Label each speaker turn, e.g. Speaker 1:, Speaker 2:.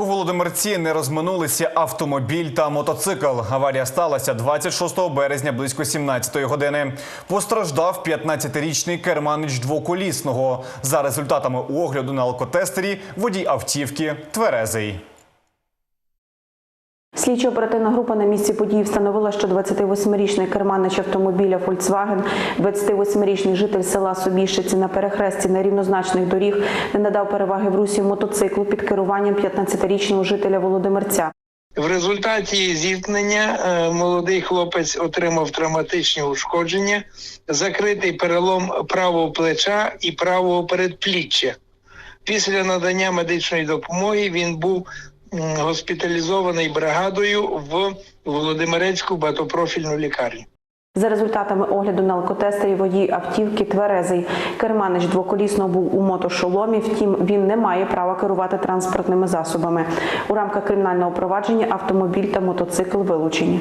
Speaker 1: У Володимирці не розминулися автомобіль та мотоцикл. Аварія сталася 26 березня близько 17 години. Постраждав 15-річний керманич двоколісного. За результатами огляду на алкотестері водій автівки тверезий.
Speaker 2: Слідчо-оперативна група на місці події встановила, що 28-річний керманич автомобіля Volkswagen, 28-річний житель села Собіщиці на перехресті нерівнозначних доріг не надав переваги в русі мотоциклу під керуванням 15-річного жителя Володимирця.
Speaker 3: В результаті зіткнення е, молодий хлопець отримав травматичні ушкодження, закритий перелом правого плеча і правого передпліччя. Після надання медичної допомоги він був госпіталізований бригадою в Володимирецьку багатопрофільну лікарню.
Speaker 2: За результатами огляду на алкотестері водій автівки тверезий. Керманич двоколісно був у мотошоломі, втім він не має права керувати транспортними засобами. У рамках кримінального провадження автомобіль та мотоцикл вилучені.